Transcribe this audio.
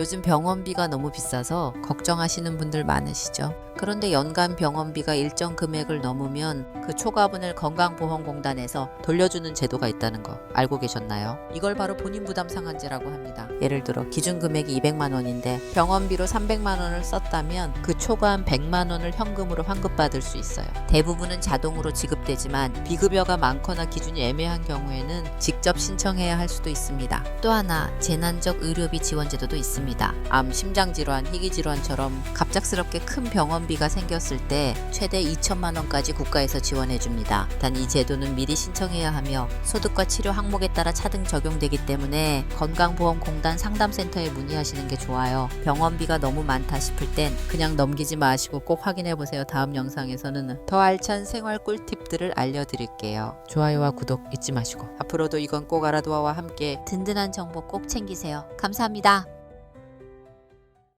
요즘 병원비가 너무 비싸서 걱정하시는 분들 많으시죠. 그런데 연간 병원비가 일정 금액을 넘으면 그 초과분을 건강보험공단에서 돌려주는 제도가 있다는 거 알고 계셨나요? 이걸 바로 본인 부담 상한제라고 합니다. 예를 들어 기준 금액이 200만 원인데 병원비로 300만 원을 썼다면 그 초과한 100만 원을 현금으로 환급받을 수 있어요. 대부분은 자동으로 지급되지만 비급여가 많거나 기준이 애매한 경우에는 직접 신청해야 할 수도 있습니다. 또 하나 재난적 의료비 지원 제도도 있습니다. 암, 심장 질환, 희귀 질환처럼 갑작스럽게 큰 병원비 가 생겼을 때 최대 2천만 원까지 국가에서 지원해 줍니다. 단 이 제도는 미리 신청해야 하며 소득과 치료 항목에 따라 차등 적용되기 때문에 건강보험공단 상담센터에 문의하시는 게 좋아요. 병원비가 너무 많다 싶을 땐 그냥 넘기지 마시고 꼭 확인해 보세요. 다음 영상에서는 더 알찬 생활 꿀팁들을 알려드릴게요. 좋아요와 구독 잊지 마시고 앞으로도 이건 꼭 알아두어와 함께 든든한 정보 꼭 챙기세요. 감사합니다.